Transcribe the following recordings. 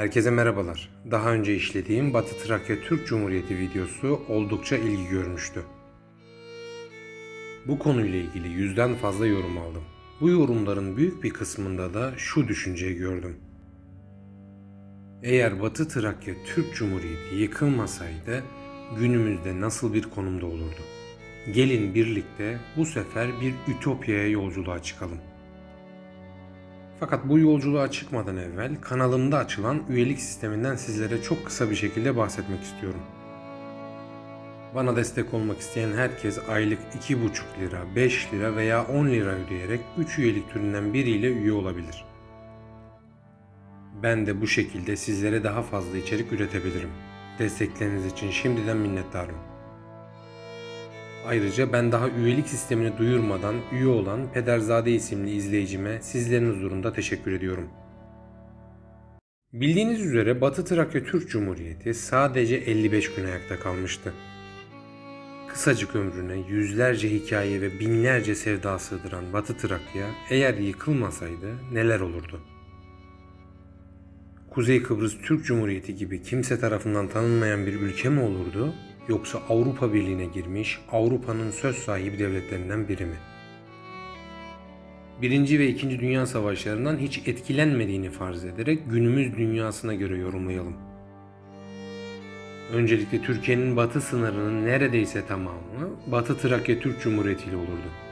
Herkese merhabalar. Daha önce işlediğim Batı Trakya Türk Cumhuriyeti videosu oldukça ilgi görmüştü. Bu konuyla ilgili yüzden fazla yorum aldım. Bu yorumların büyük bir kısmında da şu düşünceyi gördüm. Eğer Batı Trakya Türk Cumhuriyeti yıkılmasaydı günümüzde nasıl bir konumda olurdu? Gelin birlikte bu sefer bir ütopyaya yolculuğa çıkalım. Fakat bu yolculuğa çıkmadan evvel kanalımda açılan üyelik sisteminden sizlere çok kısa bir şekilde bahsetmek istiyorum. Bana destek olmak isteyen herkes aylık 2,5 lira, 5 lira veya 10 lira ödeyerek 3 üyelik türünden biriyle üye olabilir. Ben de bu şekilde sizlere daha fazla içerik üretebilirim. Destekleriniz için şimdiden minnettarım. Ayrıca ben daha üyelik sistemini duyurmadan üye olan Pederzade isimli izleyicime sizlerin huzurunda teşekkür ediyorum. Bildiğiniz üzere Batı Trakya Türk Cumhuriyeti sadece 55 gün ayakta kalmıştı. Kısacık ömrüne yüzlerce hikaye ve binlerce sevda sığdıran Batı Trakya eğer yıkılmasaydı neler olurdu? Kuzey Kıbrıs Türk Cumhuriyeti gibi kimse tarafından tanınmayan bir ülke mi olurdu yoksa Avrupa Birliği'ne girmiş Avrupa'nın söz sahibi devletlerinden biri mi? Birinci ve İkinci Dünya Savaşlarından hiç etkilenmediğini farz ederek günümüz dünyasına göre yorumlayalım. Öncelikle Türkiye'nin batı sınırının neredeyse tamamı Batı Trakya Türk Cumhuriyeti ile olurdu.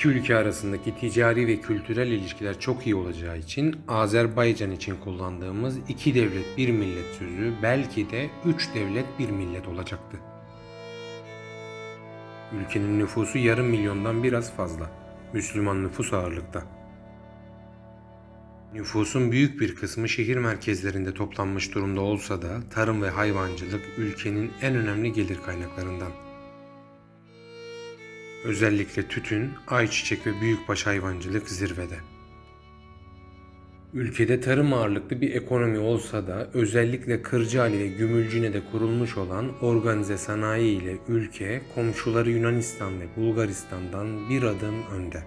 İki ülke arasındaki ticari ve kültürel ilişkiler çok iyi olacağı için Azerbaycan için kullandığımız iki devlet bir millet sözü belki de üç devlet bir millet olacaktı. Ülkenin nüfusu yarım milyondan biraz fazla. Müslüman nüfus ağırlıkta. Nüfusun büyük bir kısmı şehir merkezlerinde toplanmış durumda olsa da tarım ve hayvancılık ülkenin en önemli gelir kaynaklarından. Özellikle tütün, ayçiçek ve büyükbaş hayvancılık zirvede. Ülkede tarım ağırlıklı bir ekonomi olsa da özellikle Kırcaali ve Gümülcine'de kurulmuş olan organize sanayi ile ülke komşuları Yunanistan ve Bulgaristan'dan bir adım önde.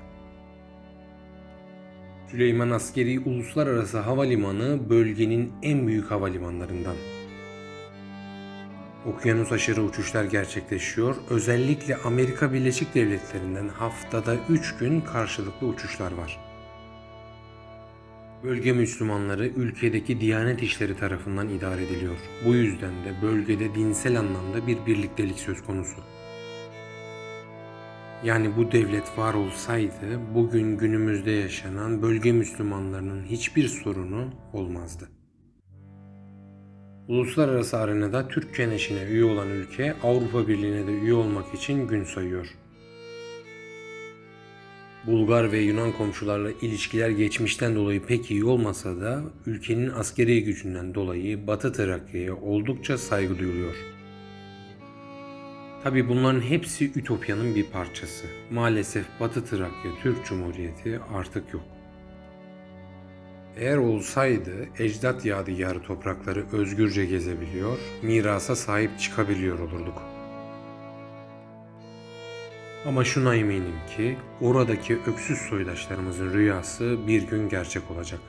Süleyman Askeri Uluslararası Havalimanı bölgenin en büyük havalimanlarından. Okyanus aşırı uçuşlar gerçekleşiyor. Özellikle Amerika Birleşik Devletleri'nden haftada 3 gün karşılıklı uçuşlar var. Bölge Müslümanları ülkedeki Diyanet işleri tarafından idare ediliyor. Bu yüzden de bölgede dinsel anlamda bir birliktelik söz konusu. Yani bu devlet var olsaydı bugün günümüzde yaşanan bölge Müslümanlarının hiçbir sorunu olmazdı. Uluslararası arenada Türk Keneşi'ne üye olan ülke Avrupa Birliği'ne de üye olmak için gün sayıyor. Bulgar ve Yunan komşularla ilişkiler geçmişten dolayı pek iyi olmasa da ülkenin askeri gücünden dolayı Batı Trakya'ya oldukça saygı duyuluyor. Tabi bunların hepsi Ütopya'nın bir parçası. Maalesef Batı Trakya Türk Cumhuriyeti artık yok. Eğer olsaydı ecdat yadigarı toprakları özgürce gezebiliyor, mirasa sahip çıkabiliyor olurduk. Ama şuna eminim ki oradaki öksüz soydaşlarımızın rüyası bir gün gerçek olacak.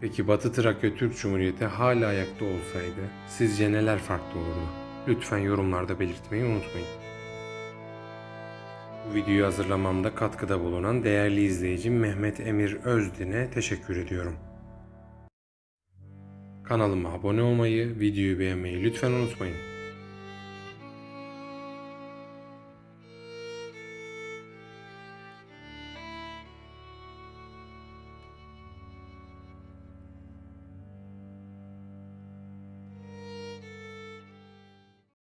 Peki Batı Trakya Türk Cumhuriyeti hala ayakta olsaydı sizce neler farklı olurdu? Lütfen yorumlarda belirtmeyi unutmayın. Bu videoyu hazırlamamda katkıda bulunan değerli izleyicim Mehmet Emir Özdin'e teşekkür ediyorum. Kanalıma abone olmayı, videoyu beğenmeyi lütfen unutmayın.